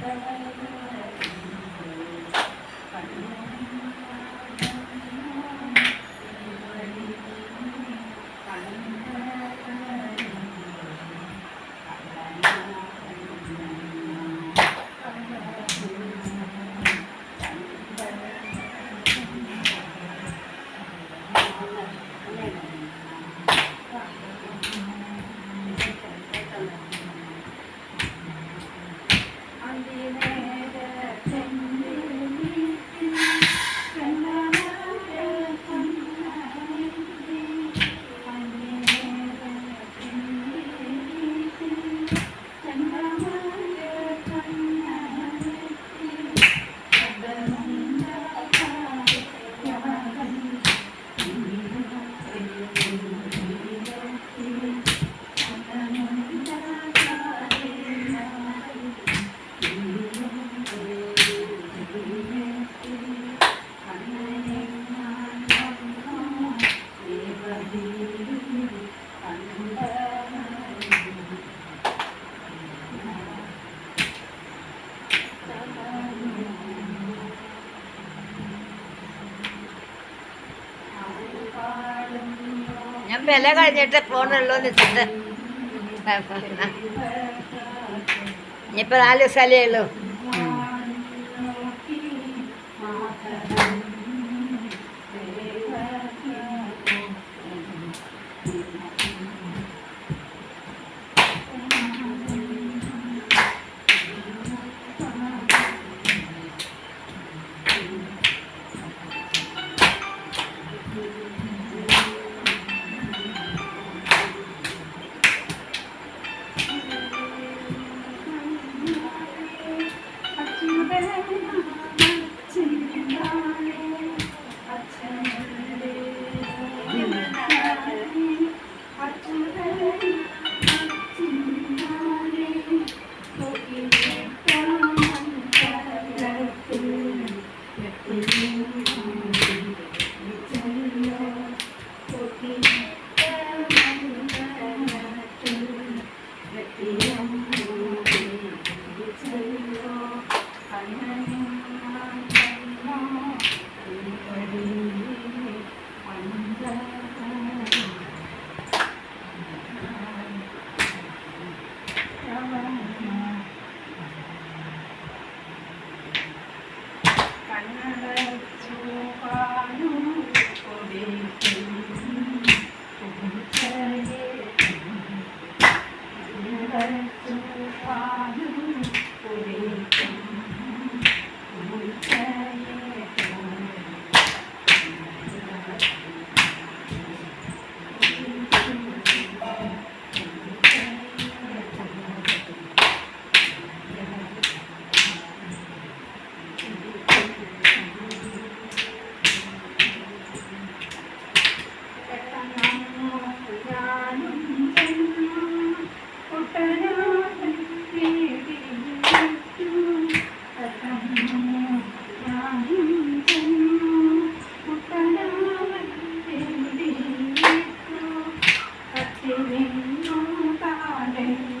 Thank you. ഞാൻ വില കഴിഞ്ഞിട്ട് പോണല്ലോ ഇനിയിപ്പോ നാല് ദിവസമല്ലേ ഉള്ളൂ. Thank you.